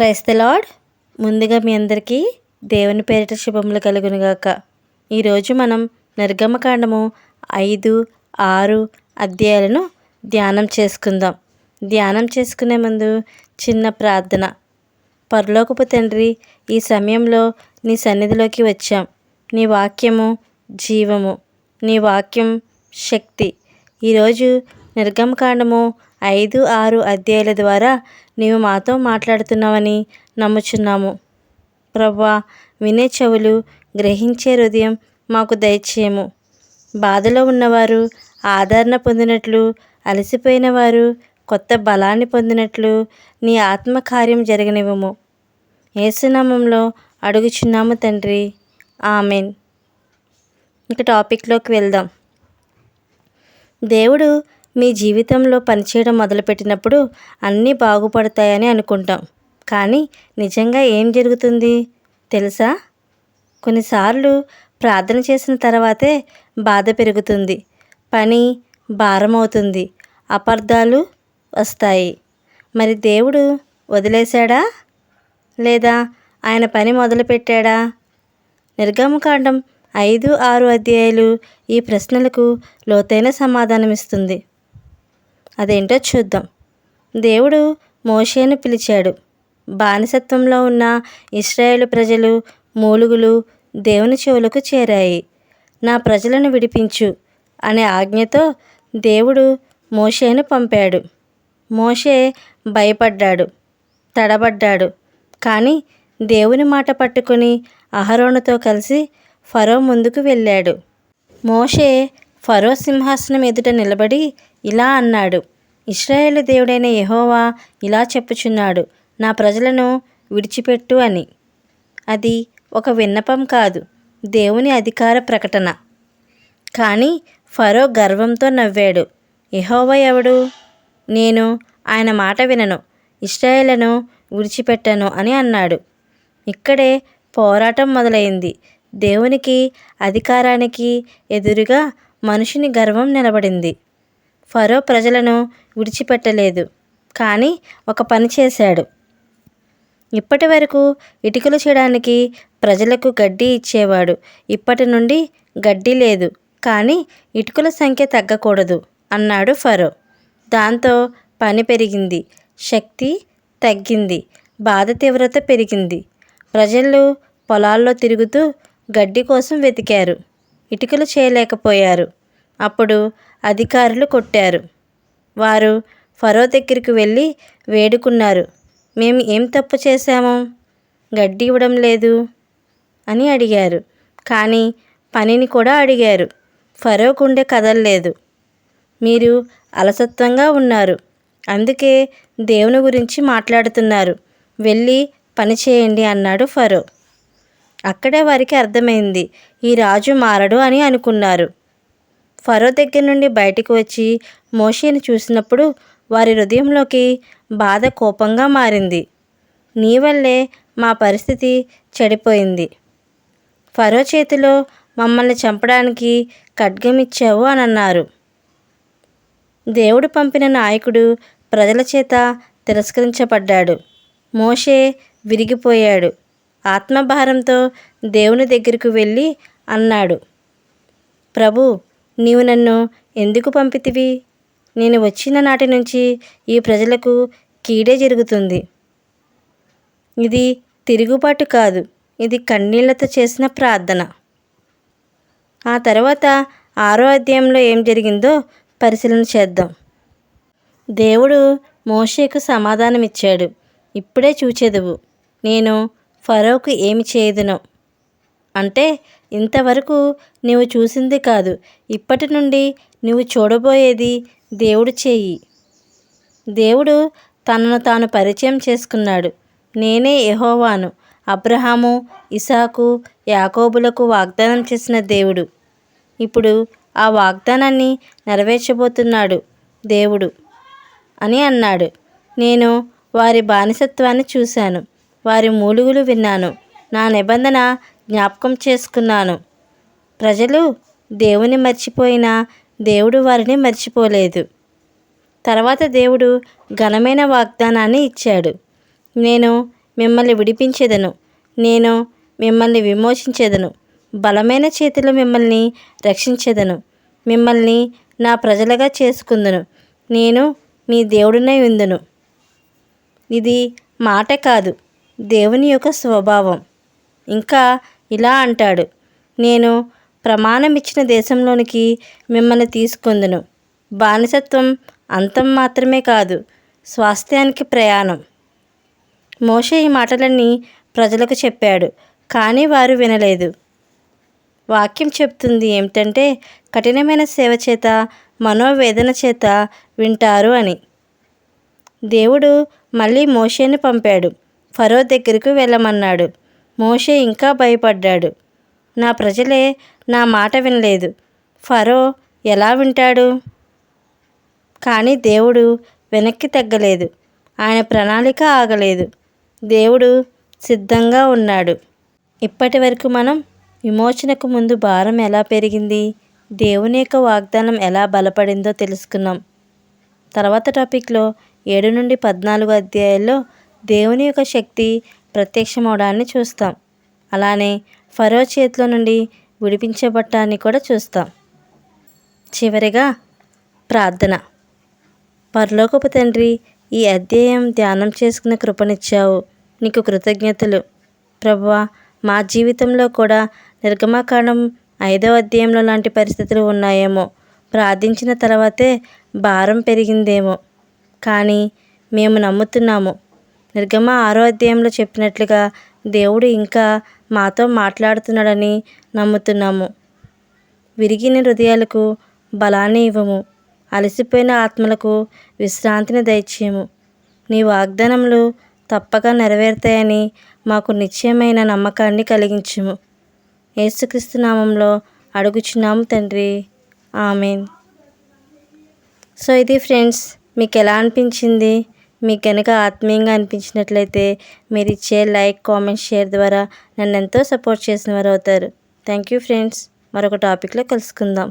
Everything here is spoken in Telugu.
క్రైస్తలాడ్ ముందుగా మీ అందరికీ దేవుని పేరిట శుభములు కలుగునుగాక. ఈరోజు మనం నిర్గమకాండము ఐదు ఆరు అధ్యాయాలను ధ్యానం చేసుకుందాం. ధ్యానం చేసుకునే ముందు చిన్న ప్రార్థన. పరలోకపు తండ్రి ఈ సమయంలో నీ సన్నిధిలోకి వచ్చాం. నీ వాక్యము జీవము. నీ వాక్యం శక్తి. ఈరోజు నిర్గమకాండము ఐదు ఆరు అధ్యాయుల ద్వారా నీవు మాతో మాట్లాడుతున్నావని నమ్ముచున్నాము. ప్రభా వినే చెవులు గ్రహించే హృదయం మాకు దయచేయము. బాధలో ఉన్నవారు ఆదరణ పొందినట్లు అలసిపోయిన వారు కొత్త బలాన్ని పొందినట్లు నీ ఆత్మకార్యం జరగనివ్వము. ఏసునామంలో అడుగుచున్నాము తండ్రి. ఆమెన్. ఇక టాపిక్లోకి వెళ్దాం. దేవుడు మీ జీవితంలో పనిచేయడం మొదలుపెట్టినప్పుడు అన్నీ బాగుపడతాయని అనుకుంటాం. కానీ నిజంగా ఏం జరుగుతుంది? తెలుసా? కొన్నిసార్లు ప్రార్థన చేసిన తర్వాతే బాధ పెరుగుతుంది. పని భారమవుతుంది. అపార్థాలు వస్తాయి. మరి దేవుడు వదిలేశాడా? లేదా ఆయన పని మొదలుపెట్టాడా? నిర్గమకాండం ఐదు ఆరు అధ్యాయులు ఈ ప్రశ్నలకు లోతైన సమాధానమిస్తుంది. అదేంటో చూద్దాం. దేవుడు మోషేను పిలిచాడు. బానిసత్వంలో ఉన్న ఇస్రాయేల్ ప్రజలు మూలుగులు దేవుని చెవులకు చేరాయి. నా ప్రజలను విడిపించు అనే ఆజ్ఞతో దేవుడు మోషేను పంపాడు. మోషే భయపడ్డాడు తడబడ్డాడు. కానీ దేవుని మాట పట్టుకుని అహరోనుతో కలిసి ఫరో ముందుకు వెళ్ళాడు. మోషే ఫరో సింహాసనం ఎదుట నిలబడి ఇలా అన్నాడు. ఇస్రాయేలు దేవుడైన యహోవా ఇలా చెప్పుచున్నాడు. నా ప్రజలను విడిచిపెట్టు అని. అది ఒక విన్నపం కాదు. దేవుని అధికార ప్రకటన. కానీ ఫరో గర్వంతో నవ్వాడు. యహోవా ఎవడు? నేను ఆయన మాట వినను. ఇస్రాయేలను విడిచిపెట్టను అని అన్నాడు. ఇక్కడే పోరాటం మొదలైంది. దేవునికి అధికారానికి ఎదురుగా మనిషిని గర్వం నిలబడింది. ఫరో ప్రజలను విడిచిపెట్టలేదు కానీ ఒక పని చేశాడు. ఇప్పటి వరకు ఇటుకలు చేయడానికి ప్రజలకు గడ్డి ఇచ్చేవాడు. ఇప్పటి నుండి గడ్డి లేదు కానీ ఇటుకల సంఖ్య తగ్గకూడదు అన్నాడు ఫరో. దాంతో పని పెరిగింది శక్తి తగ్గింది బాధ తీవ్రత పెరిగింది. ప్రజలు పొలాల్లో తిరుగుతూ గడ్డి కోసం వెతికారు ఇటుకలు చేయలేకపోయారు. అప్పుడు అధికారులు కొట్టారు. వారు ఫరో దగ్గరికి వెళ్ళి వేడుకున్నారు. మేము ఏం తప్పు చేశాము? గడ్డి ఇవ్వడం లేదు అని అడిగారు. కానీ పనిని కూడా అడిగారు. ఫరో గుండె కదలలేదు. మీరు అలసత్వంగా ఉన్నారు. అందుకే దేవుని గురించి మాట్లాడుతున్నారు. వెళ్ళి పని చేయండి అన్నాడు ఫరో. అక్కడే వారికి అర్థమైంది. ఈ రాజు మారడు అని అనుకున్నారు. ఫరో దగ్గర నుండి బయటకు వచ్చి మోషేని చూసినప్పుడు వారి హృదయంలోకి బాధ కోపంగా మారింది. నీ వల్లే మా పరిస్థితి చెడిపోయింది. ఫరో చేతిలో మమ్మల్ని చంపడానికి ఖడ్గమిచ్చావు అని అన్నారు. దేవుడు పంపిన నాయకుడు ప్రజల చేత తిరస్కరించబడ్డాడు. మోషే విరిగిపోయాడు. ఆత్మభారంతో దేవుని దగ్గరకు వెళ్ళి అన్నాడు. ప్రభు నీవు నన్ను ఎందుకు పంపితివి? నేను వచ్చిన నాటి నుంచి ఈ ప్రజలకు కీడే జరుగుతుంది. ఇది తిరుగుబాటు కాదు. ఇది కన్నీళ్ళతో చేసిన ప్రార్థన. ఆ తర్వాత ఆరో అధ్యాయంలో ఏం జరిగిందో పరిశీలన చేద్దాం. దేవుడు మోషేకు సమాధానమిచ్చాడు. ఇప్పుడే చూచేదువు. నేను ఫరోకు ఏమి చేయదునో. అంటే ఇంతవరకు నీవు చూసింది కాదు. ఇప్పటి నుండి నువ్వు చూడబోయేది దేవుడు చేయి. దేవుడు తనను తాను పరిచయం చేసుకున్నాడు. నేనే యహోవాను. అబ్రహాము ఇసాకు యాకోబులకు వాగ్దానం చేసిన దేవుడు. ఇప్పుడు ఆ వాగ్దానాన్ని నెరవేర్చబోతున్నాడు దేవుడు అని అన్నాడు. నేను వారి బానిసత్వాన్ని చూశాను. వారి మూలుగులు విన్నాను. నా నిబంధన జ్ఞాపకం చేసుకున్నాను. ప్రజలు దేవుని మర్చిపోయినా దేవుడు వారిని మర్చిపోలేదు. తర్వాత దేవుడు ఘనమైన వాగ్దానాన్ని ఇచ్చాడు. నేను మిమ్మల్ని విడిపించేదను. నేను మిమ్మల్ని విమోచించేదను. బలమైన చేతిలో మిమ్మల్ని రక్షించేదను. మిమ్మల్ని నా ప్రజలుగా చేసుకుందును. నేను మీ దేవుడినై ఉందును. ఇది మాట కాదు. దేవుని యొక్క స్వభావం. ఇంకా ఇలా అంటాడు. నేను ప్రమాణం ఇచ్చిన దేశంలోనికి మిమ్మల్ని తీసుకుందును. బానిసత్వం అంతం మాత్రమే కాదు స్వాస్థ్యానికి ప్రయాణం. మోషే ఈ మాటలన్నీ ప్రజలకు చెప్పాడు కానీ వారు వినలేదు. వాక్యం చెప్తుంది ఏమిటంటే కఠినమైన సేవ చేత మనోవేదన చేత వింటారు అని. దేవుడు మళ్ళీ మోషేని పంపాడు ఫరో దగ్గరకు వెళ్ళమన్నాడు. మోషే ఇంకా భయపడ్డాడు. నా ప్రజలే నా మాట వినలేదు. ఫరో ఎలా వింటాడు? కానీ దేవుడు వెనక్కి తగ్గలేదు. ఆయన ప్రణాళిక ఆగలేదు. దేవుడు సిద్ధంగా ఉన్నాడు. ఇప్పటి వరకు మనం విమోచనకు ముందు భారం ఎలా పెరిగింది? దేవుని యొక్క వాగ్దానం ఎలా బలపడిందో తెలుసుకున్నాం. తర్వాత టాపిక్లో ఏడు నుండి పద్నాలుగు అధ్యాయాల్లో దేవుని యొక్క శక్తి ప్రత్యక్షమవడాన్ని చూస్తాం. అలానే ఫరో చేతిలో నుండి విడిపించబట్టాన్ని కూడా చూస్తాం. చివరిగా ప్రార్థన. పరలోకపు తండ్రి ఈ అధ్యాయం ధ్యానం చేసుకున్న కృపనిచ్చావు. నీకు కృతజ్ఞతలు. ప్రభువా మా జీవితంలో కూడా నిర్గమకాండం ఐదవ అధ్యాయంలో లాంటి పరిస్థితులు ఉన్నాయేమో. ప్రార్థించిన తర్వాతే భారం పెరిగిందేమో. కానీ మేము నమ్ముతున్నాము. నిర్గమ ఆరో అధ్యాయంలో చెప్పినట్లుగా దేవుడు ఇంకా మాతో మాట్లాడుతున్నాడని నమ్ముతున్నాము. విరిగిన హృదయాలకు బలాన్ని ఇవ్వము. అలసిపోయిన ఆత్మలకు విశ్రాంతిని దయచేయము. నీ వాగ్దానములు తప్పక నెరవేరుతాయని మాకు నిశ్చయమైన నమ్మకాన్ని కలిగించము. యేసుక్రీస్తు నామంలో అడుగుచున్నాము తండ్రి. ఆమెన్. సో ఇది ఫ్రెండ్స్ మీకు ఎలా అనిపించింది? మీకు కనుక ఆత్మీయంగా అనిపించినట్లయితే మీరు ఇచ్చే లైక్ కామెంట్ షేర్ ద్వారా నన్ను ఎంతో సపోర్ట్ చేసిన వారు అవుతారు. Thank you friends. మరొక టాపిక్లో కలుసుకుందాం.